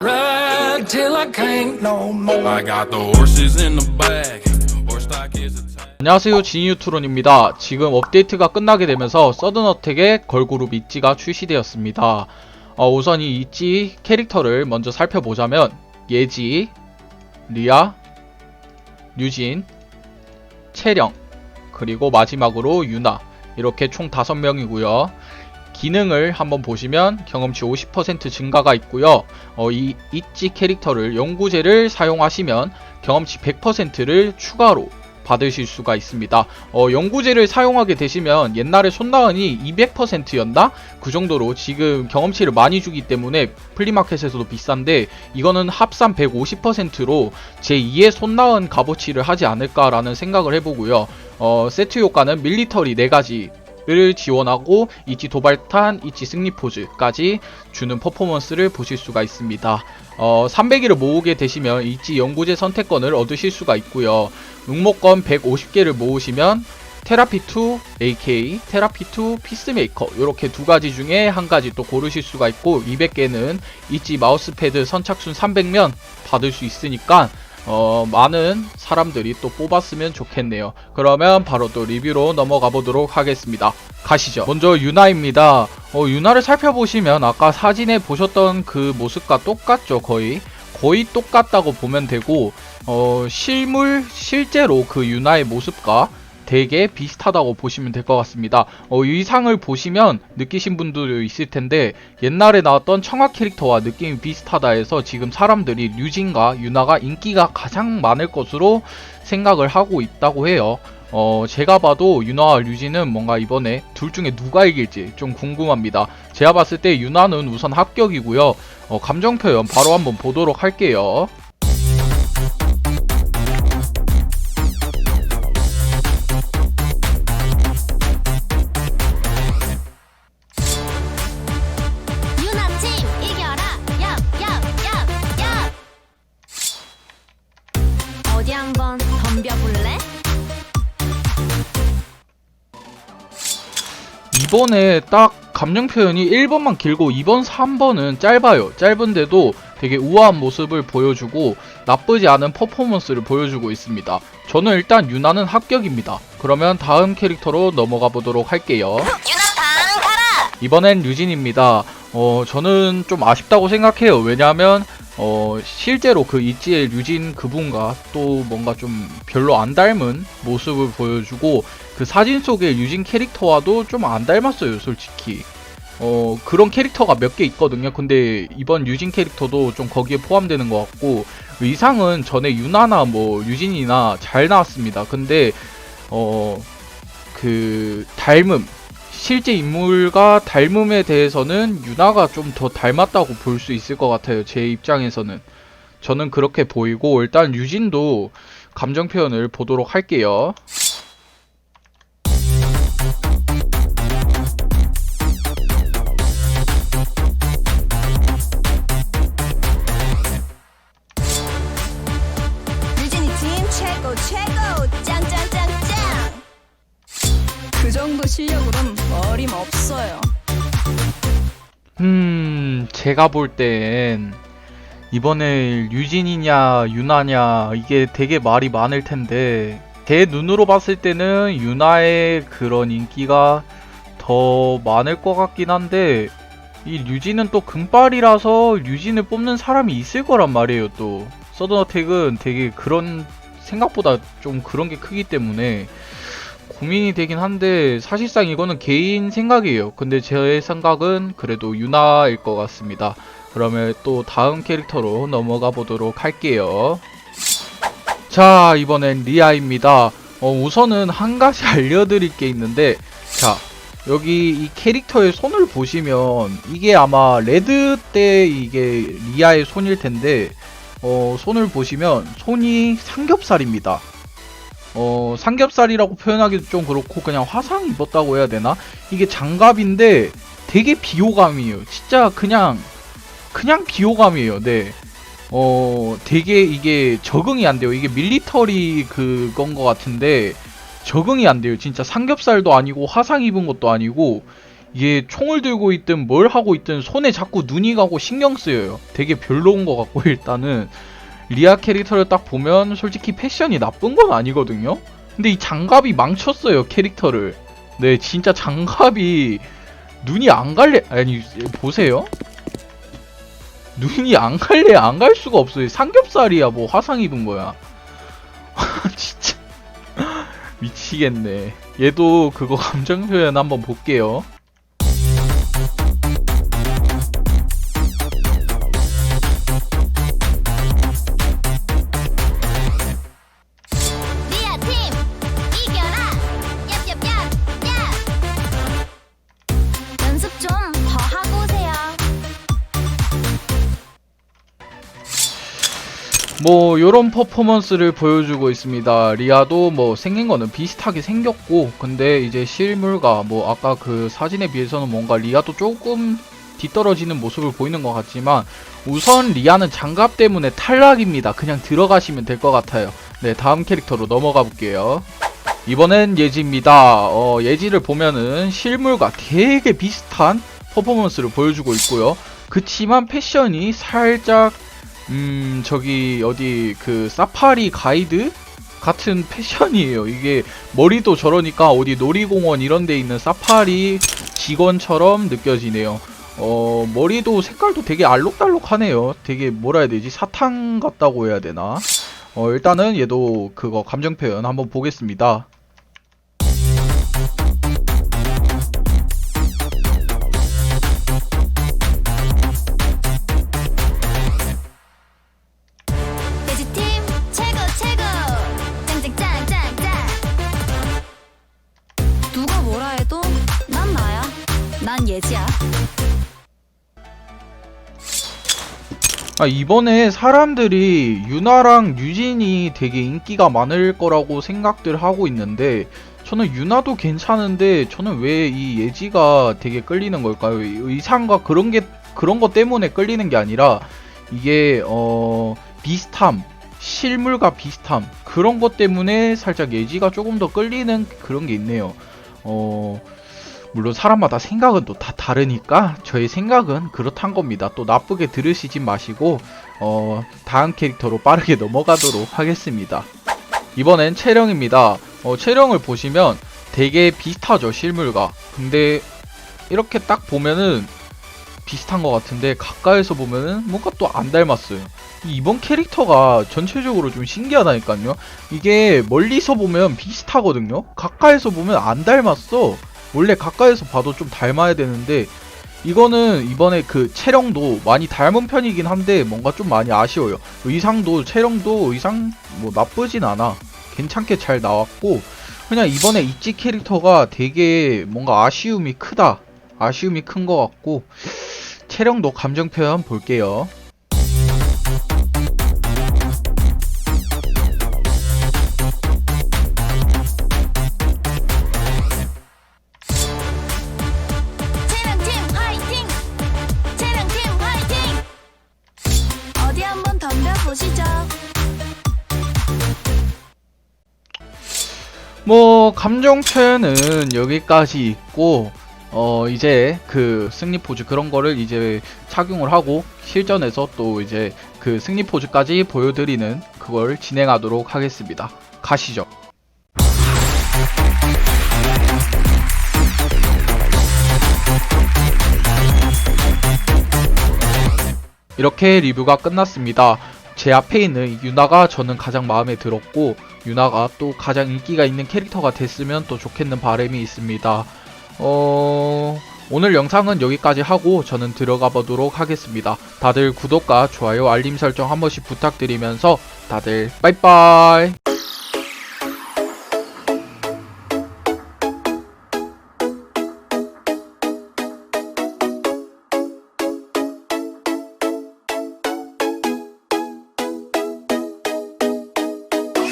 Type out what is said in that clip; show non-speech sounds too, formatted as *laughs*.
Ride till I can't no more. I got the horses in the back. Horse stock is a tag. 안녕하세요 지니유트론입니다. 지금 업데이트가 끝나게 되면서 서든어택의 걸그룹 있지가 출시되었습니다. 어, 우선 이 있지 캐릭터를 먼저 살펴보자면 예지, 리아, 류진, 채령, 그리고 마지막으로 유나 이렇게 총 5명이고요. 기능을 한번 보시면 경험치 50% 증가가 있고요. 어, 이 있지 캐릭터를 연구제를 사용하시면 경험치 100%를 추가로 받으실 수가 있습니다. 어, 연구제를 사용하게 되시면 옛날에 손나은이 200%였나? 그 정도로 지금 경험치를 많이 주기 때문에 플리마켓에서도 비싼데 이거는 합산 150%로 제2의 손나은 값어치를 하지 않을까라는 생각을 해보고요. 어, 세트 효과는 밀리터리 4가지 를 지원하고 이치 도발탄, 이치 승리 포즈까지 주는 퍼포먼스를 보실 수가 있습니다. 어, 300일을 모으게 되시면 이치 연구제 선택권을 얻으실 수가 있고요. 응모권 150개를 모으시면 테라피2 AK, 테라피2 피스메이커 이렇게 두 가지 중에 한 가지 또 고르실 수가 있고 200개는 이치 마우스패드 선착순 300면 받을 수 있으니까 어, 많은 사람들이 또 뽑았으면 좋겠네요. 그러면 바로 또 리뷰로 넘어가 보도록 하겠습니다. 가시죠. 먼저 유나입니다. 어, 유나를 살펴보시면 아까 사진에 보셨던 그 모습과 똑같죠, 거의. 거의 똑같다고 보면 되고, 어, 실물, 실제로 그 유나의 모습과 되게 비슷하다고 보시면 될 것 같습니다. 어, 의상을 보시면 느끼신 분들도 있을 텐데 옛날에 나왔던 청아 캐릭터와 느낌이 비슷하다 해서 지금 사람들이 류진과 유나가 인기가 가장 많을 것으로 생각을 하고 있다고 해요. 어, 제가 봐도 유나와 류진은 뭔가 이번에 둘 중에 누가 이길지 좀 궁금합니다. 제가 봤을 때 유나는 우선 합격이고요. 어, 감정 표현 바로 한번 보도록 할게요. 이번에 딱 감정 표현이 1번만 길고 2번, 3번은 짧아요. 짧은데도 되게 우아한 모습을 보여주고 나쁘지 않은 퍼포먼스를 보여주고 있습니다. 저는 일단 유나는 합격입니다. 그러면 다음 캐릭터로 넘어가 보도록 할게요. 이번엔 류진입니다. 어, 저는 좀 아쉽다고 생각해요. 왜냐하면, 어, 실제로 그 이지의 류진 그분과 또 뭔가 좀 별로 안 닮은 모습을 보여주고, 그 사진 속의 류진 캐릭터와도 좀 안 닮았어요, 솔직히. 어, 그런 캐릭터가 몇 개 있거든요. 근데 이번 류진 캐릭터도 좀 거기에 포함되는 것 같고, 의상은 전에 유나나 뭐 류진이나 잘 나왔습니다. 근데, 어, 그, 닮음, 실제 인물과 닮음에 대해서는 유나가 좀 더 닮았다고 볼 수 있을 것 같아요. 제 입장에서는. 저는 그렇게 보이고, 일단 유진도 감정 표현을 보도록 할게요. 정도 실력으론 어림없어요. 음, 제가 볼 땐, 이번에 유진이냐, 유나냐, 이게 되게 말이 많을 텐데, 제 눈으로 봤을 때는 유나의 그런 인기가 더 많을 것 같긴 한데, 이 류진은 또 금발이라서 류진을 뽑는 사람이 있을 거란 말이에요, 또. 서든어택은 되게 그런, 생각보다 좀 그런 게 크기 때문에, 고민이 되긴 한데 사실상 이거는 개인 생각이에요. 근데 제 생각은 그래도 유나일 것 같습니다. 그러면 또 다음 캐릭터로 넘어가 보도록 할게요. 자 이번엔 리아입니다. 어, 우선은 한 가지 *laughs* 알려드릴 게 있는데 자 여기 이 캐릭터의 손을 보시면 이게 아마 레드 때 이게 리아의 손일 텐데 어, 손을 보시면 손이 삼겹살입니다. 어, 삼겹살이라고 표현하기도 좀 그렇고 그냥 화상 입었다고 해야 되나? 이게 장갑인데 되게 비호감이에요. 진짜 그냥 그냥 비호감이에요. 네. 어, 되게 이게 적응이 안 돼요. 이게 밀리터리 그건 것 같은데 적응이 안 돼요. 진짜 삼겹살도 아니고 화상 입은 것도 아니고 이게 총을 들고 있든 뭘 하고 있든 손에 자꾸 눈이 가고 신경 쓰여요. 되게 별로인 것 같고 *laughs* 일단은 리아 캐릭터를 딱 보면 솔직히 패션이 나쁜 건 아니거든요. 근데 이 장갑이 망쳤어요 캐릭터를. 네 진짜 장갑이 눈이 안 갈래 아니 보세요. 눈이 안 갈래 안 갈 수가 없어요. 삼겹살이야 뭐 화상 입은 거야. *laughs* 진짜 *laughs* 미치겠네. 얘도 그거 감정 표현 한번 볼게요. 연습 좀 더 하고 오세요 뭐 요런 퍼포먼스를 보여주고 있습니다. 리아도 뭐 생긴 거는 비슷하게 생겼고 근데 이제 실물과 뭐 아까 그 사진에 비해서는 뭔가 리아도 조금 뒤떨어지는 모습을 보이는 것 같지만 우선 리아는 장갑 때문에 탈락입니다. 그냥 들어가시면 될 것 같아요. 네 다음 캐릭터로 넘어가 볼게요. 이번엔 예지입니다. 어, 예지를 보면은 실물과 되게 비슷한 퍼포먼스를 보여주고 있고요. 그치만 패션이 살짝 음 저기 어디 그 사파리 가이드 같은 패션이에요. 이게 머리도 저러니까 어디 놀이공원 이런 데 있는 사파리 직원처럼 느껴지네요. 어 머리도 색깔도 되게 알록달록하네요. 되게 뭐라 해야 되지? 사탕 같다고 해야 되나? 어 일단은 얘도 그거 감정 표현 한번 보겠습니다. 누가 뭐라 해도 난 나야. 난 예지야. 아, 이번에 사람들이 유나랑 유진이 되게 인기가 많을 거라고 생각들 하고 있는데 저는 유나도 괜찮은데 저는 왜 이 예지가 되게 끌리는 걸까요? 이 의상과 그런 게 그런 것 때문에 끌리는 게 아니라 이게 어 비슷함 실물과 비슷함 그런 것 때문에 살짝 예지가 조금 더 끌리는 그런 게 있네요. 어 물론 사람마다 생각은 또 다 다르니까 저의 생각은 그렇단 겁니다. 또 나쁘게 들으시진 마시고 어, 다음 캐릭터로 빠르게 *laughs* 넘어가도록 하겠습니다. 이번엔 채령입니다. 어, 채령을 보시면 되게 비슷하죠 실물과. 근데 이렇게 딱 보면은 비슷한 것 같은데 가까이서 보면은 뭔가 또 안 닮았어요. 이번 캐릭터가 전체적으로 좀 신기하다니까요. 이게 멀리서 보면 비슷하거든요. 가까이서 보면 안 닮았어. 원래 가까이서 봐도 좀 닮아야 되는데 이거는 이번에 그 체령도 많이 닮은 편이긴 한데 뭔가 좀 많이 아쉬워요. 의상도 체령도 의상 뭐 나쁘진 않아. 괜찮게 잘 나왔고 그냥 이번에 있지 캐릭터가 되게 뭔가 아쉬움이 크다. 아쉬움이 큰 것 같고 체령도 감정 표현 볼게요. 뭐 감정 표현은 여기까지 있고 어 이제 그 승리 포즈 그런 거를 이제 착용을 하고 실전에서 또 이제 그 승리 포즈까지 보여드리는 그걸 진행하도록 하겠습니다. 가시죠. 이렇게 리뷰가 끝났습니다. 제 앞에 있는 유나가 저는 가장 마음에 들었고 유나가 또 가장 인기가 있는 캐릭터가 됐으면 또 좋겠는 바람이 있습니다. 어... 오늘 영상은 여기까지 하고 저는 들어가 보도록 하겠습니다. 다들 구독과 좋아요, 알림 설정 한 번씩 부탁드리면서 다들 빠이빠이!